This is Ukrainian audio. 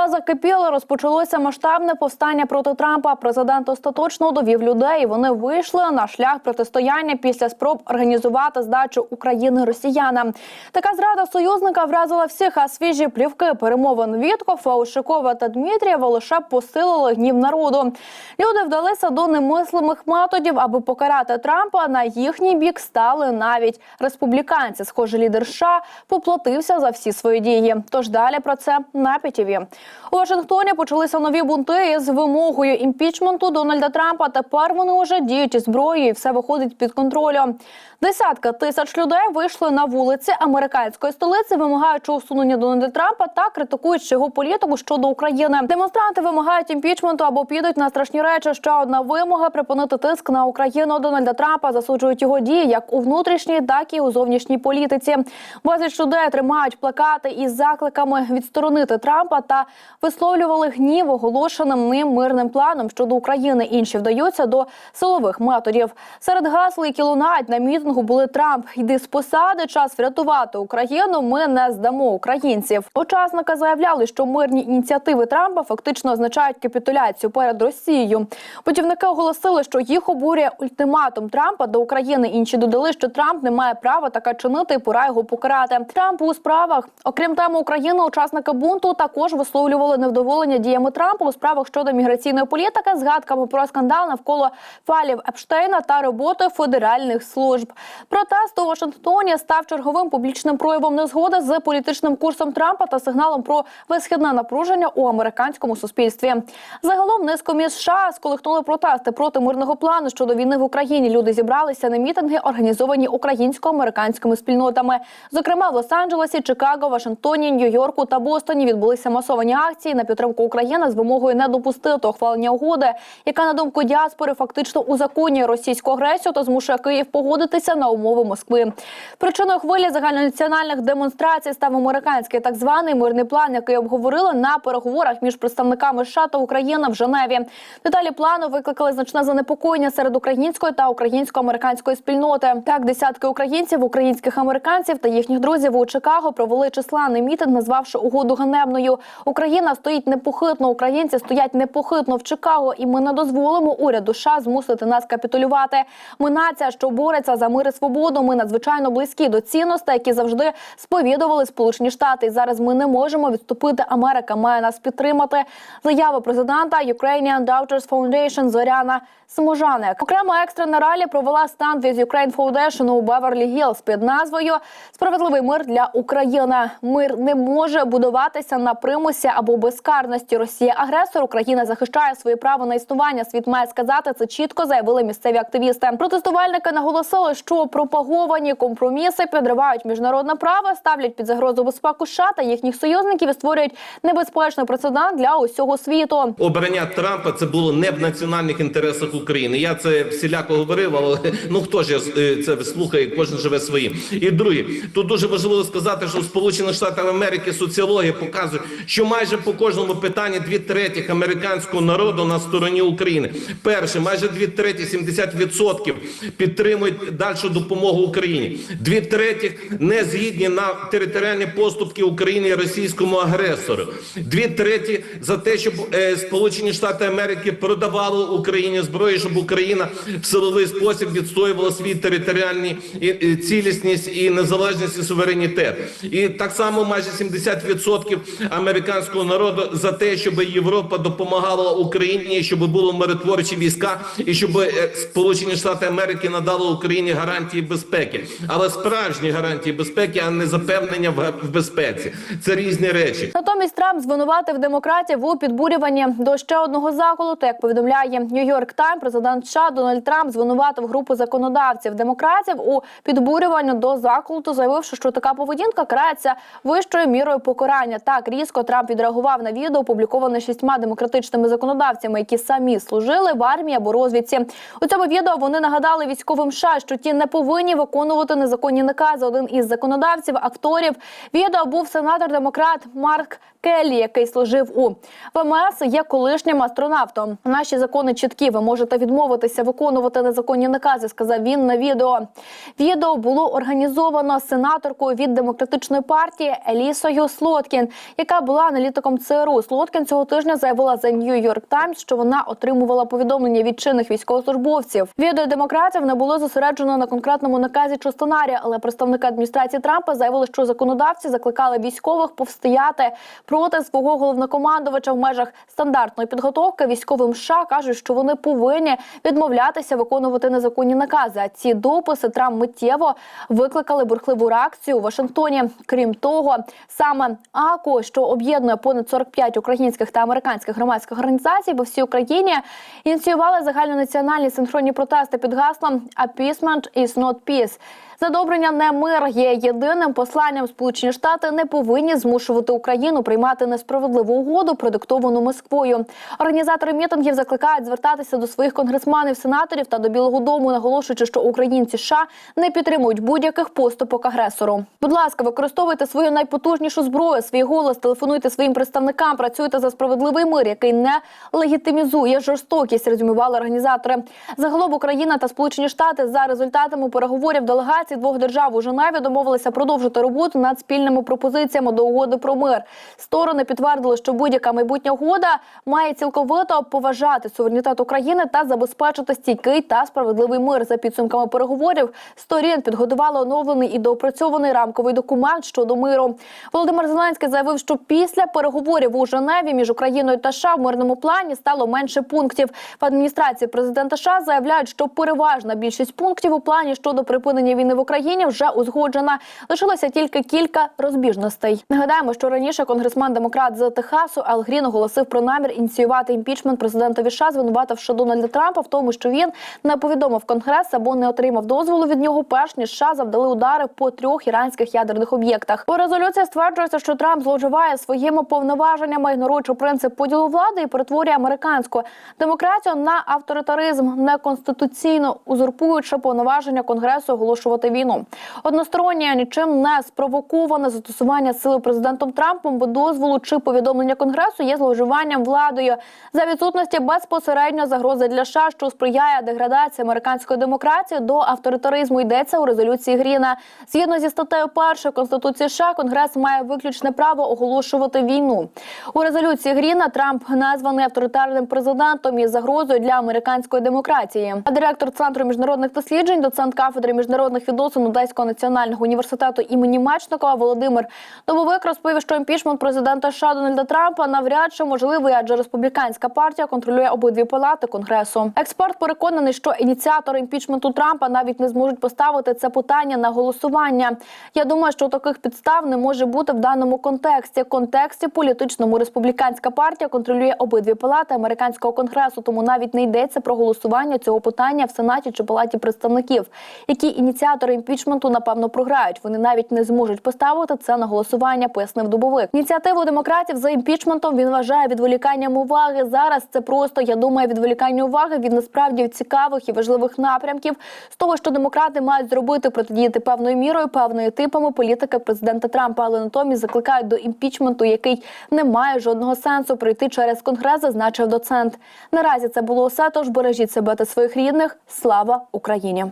США закипіли, розпочалося масштабне повстання проти Трампа. Президент остаточно довів людей. Вони вийшли на шлях протистояння після спроб організувати здачу України росіянам. Така зрада союзника вразила всіх. А свіжі плівки перемовин Віткофа, Ушакова та Дмитрієва лише посилили гнів народу. Люди вдалися до немислимих методів, аби покарати Трампа. На їхній бік стали навіть республіканці. Схоже, лідер США поплатився за всі свої дії. Тож далі про це на ПІТІВІ. У Вашингтоні почалися нові бунти із вимогою імпічменту Дональда Трампа. Тепер вони вже діють із зброєю, і все виходить під контролем. Десятка тисяч людей вийшли на вулиці американської столиці, вимагаючи усунення Дональда Трампа та критикуючи його політику щодо України. Демонстранти вимагають імпічменту або підуть на страшні речі. Ще одна вимога припинити тиск на Україну Дональда Трампа. Засуджують його дії як у внутрішній, так і у зовнішній політиці. Безліч людей тримають плакати із закликами відсторонити Трампа та висловлювали гнів оголошеним ним мирним планом щодо України. Інші вдаються до силових методів. Серед гасл, які лунають на мітингу, були Трамп йди з посади. Час врятувати Україну. Ми не здамо українців. Учасники заявляли, що мирні ініціативи Трампа фактично означають капітуляцію перед Росією. Путівники оголосили, що їх обурює ультиматум Трампа до України. Інші додали, що Трамп не має права таке чинити і пора його покарати. Трамп у справах, окрім теми України, учасники бунту також висловлювали невдоволення діями Трампа у справах щодо міграційної політики, згадками про скандал навколо файлів Епштейна та роботи федеральних служб. Протест у Вашингтоні став черговим публічним проявом незгоди з політичним курсом Трампа та сигналом про висхідне напруження у американському суспільстві. Загалом низку міст США сколихнули протести проти мирного плану щодо війни в Україні. Люди зібралися на мітинги, організовані українсько-американськими спільнотами. Зокрема, в Лос-Анджелесі, Чикаго, Вашингтоні, Нью-Йорку та Бостоні відбулися масовані акції на підтримку України з вимогою не допустити ухвалення угоди, яка на думку діаспори фактично узаконює російську агресію та змушує Київ погодитися на умови Москви. Причиною хвилі загальнонаціональних демонстрацій став американський так званий мирний план, який обговорили на переговорах між представниками США та України в Женеві. Деталі плану викликали значне занепокоєння серед української та українсько-американської спільноти. Так, десятки українців, українських американців та їхніх друзів у Чикаго провели численний мітинг, назвавши угоду ганебною. Україна стоїть непохитно. Українці стоять непохитно в Чикаго, і ми не дозволимо уряду США змусити нас капітулювати. Ми нація, що бореться за мир і свободу. Ми надзвичайно близькі до цінностей, які завжди сповідували Сполучені Штати. І зараз ми не можемо відступити. Америка має нас підтримати. Заява президента Ukrainian Doubters Foundation Зоряна Сможаник. Окремо екстрена ралі провела станд від Ukraine Foundation у Беверлі Гілз під назвою Справедливий мир для України. Мир не може будуватися на примусі або безкарності. Росія агресор. Україна захищає своє право на існування. Світ має сказати це чітко. Заявили місцеві активісти. Протестувальники наголосили, що пропаговані компроміси підривають міжнародне право, ставлять під загрозу безпеку США та їхніх союзників і створюють небезпечний прецедент для усього світу. Обрання Трампа це було не в національних інтересах України. Я це всіляко говорив, але ну хто ж е, це слухає, кожен живе своїм. І друге, тут дуже важливо сказати, що в Сполучених Штатах Америки соціологія показує, що майже по кожному питанні дві третіх американського народу на стороні України. Перше, майже дві треті, 70% підтримують дальшу допомогу Україні. Дві третіх не згідні на територіальні поступки України російському агресору. Дві треті за те, щоб е, Сполучені Штати Америки продавали Україні зброю, щоб Україна в силовий спосіб відстоювала свій територіальний і- і цілісність і незалежність і суверенітет. І так само майже 70% американського народу за те, щоб Європа допомагала Україні, щоб було миротворчі війська, і щоб е, Сполучені Штати Америки надали Україні гарантії безпеки, але справжні гарантії безпеки, а не запевнення в безпеці. Це різні речі. Натомість Трамп звинуватив демократів у підбурюванні до ще одного заколоту. Як повідомляє Нью-Йорк Тайм, президент США Дональд Трамп звинуватив групу законодавців демократів у підбурюванні до заколоту, заявивши, що така поведінка карається вищою мірою покарання. Так різко Трамп відреагував на відео, опубліковане шістьма демократичними законодавцями, які самі служили в армії або розвідці. У цьому відео вони нагадали військовим США, що ті не повинні виконувати незаконні накази. Один із законодавців, акторів відео був сенатор-демократ Марк Келлі, який служив у ВМС, є колишнім астронавтом. Наші закони чіткі. Ви можете відмовитися виконувати незаконні накази. Сказав він на відео. Відео було організовано сенаторкою від демократичної партії Елісою Слоткін, яка була на аналітиком ЦРУ. Слоткін цього тижня заявила за New York Times, що вона отримувала повідомлення від чинних військовослужбовців. Від демократів не було зосереджено на конкретному наказі чи сценарії, але представники адміністрації Трампа заявили, що законодавці закликали військових повстояти проти свого головнокомандувача в межах стандартної підготовки. Військовим США кажуть, що вони повинні відмовлятися виконувати незаконні накази. А ці дописи Трамп миттєво викликали бурхливу реакцію у Вашингтоні. Крім того, саме АКО, що об'єднує понад 45 українських та американських громадських організацій по всій Україні, ініціювали загальнонаціональні синхронні протести під гаслом «Appeasement is not peace». Задобрення не мир є єдиним посланням. Сполучені Штати не повинні змушувати Україну приймати несправедливу угоду, продиктовану Москвою. Організатори мітингів закликають звертатися до своїх конгресменів, сенаторів та до Білого Дому, наголошуючи, що українці США не підтримують будь-яких поступок агресору. Будь ласка, використовуйте свою найпотужнішу зброю, свій голос, телефонуйте своїм представникам, працюйте за справедливий мир, який не легітимізує жорстокість. Резюмували організатори. Загалом Україна та Сполучені Штати за результатами переговорів делегацій двох держав у Женеві домовилися продовжити роботу над спільними пропозиціями до угоди про мир. Сторони підтвердили, що будь-яка майбутня угода має цілковито поважати суверенітет України та забезпечити стійкий та справедливий мир. За підсумками переговорів сторін підготували оновлений і доопрацьований рамковий документ щодо миру. Володимир Зеленський заявив, що після переговорів у Женеві між Україною та США в мирному плані стало менше пунктів. В адміністрації президента США заявляють, що переважна більшість пунктів у плані щодо припинення війни в Україні вже узгоджена. Лишилося тільки кілька розбіжностей. Нагадаємо, що раніше конгресмен демократ з Техасу Ал Грін оголосив про намір ініціювати імпічмент президентові США, звинувативши Дональда Трампа в тому, що він не повідомив конгрес або не отримав дозволу від нього, перш ніж США завдали удари по трьох іранських ядерних об'єктах. У резолюції стверджується, що Трамп зловживає своїми повноваженнями, ігноруючи принцип поділу влади і перетворює американську демократію на авторитаризм, неконституційно узурпуючи повноваження конгресу оголошувати війну. Одностороннє нічим не спровоковане застосування сили президентом Трампом без дозволу чи повідомлення конгресу є зловживанням владою за відсутності безпосередньо загрози для США, що сприяє деградації американської демократії до авторитаризму. Йдеться у резолюції Гріна. Згідно зі статтею 1 конституції США, конгрес має виключне право оголошувати війну. У резолюції Гріна Трамп названий авторитарним президентом і загрозою для американської демократії. А директор центру міжнародних досліджень, доцент кафедри міжнародних відносин Одеського національного університету імені Мечникова Володимир Домовик розповів, що імпічмент президента США Дональда Трампа навряд чи можливий, адже республіканська партія контролює обидві палати конгресу. Експерт переконаний, що ініціатори імпічменту Трампа навіть не зможуть поставити це питання на голосування. Я думаю, що таких підстав не може бути в даному контексті. Контексті політичному республіканська партія контролює обидві палати американського конгресу, тому навіть не йдеться про голосування цього питання в сенаті чи палаті представників, які ініціатори імпічменту напевно програють. Вони навіть не зможуть поставити це на голосування, пояснив Дубовик. Ініціативу демократів за імпічментом він вважає відволіканням уваги. Зараз це просто я думаю, відволікання уваги від насправді цікавих і важливих напрямків з того, що демократи мають зробити протидіяти певною мірою, певною типами політики президента Трампа, але натомість закликають до імпічменту, який не має жодного сенсу пройти через конгрес, зазначив доцент. Наразі це було все. Тож бережіть себе та своїх рідних. Слава Україні.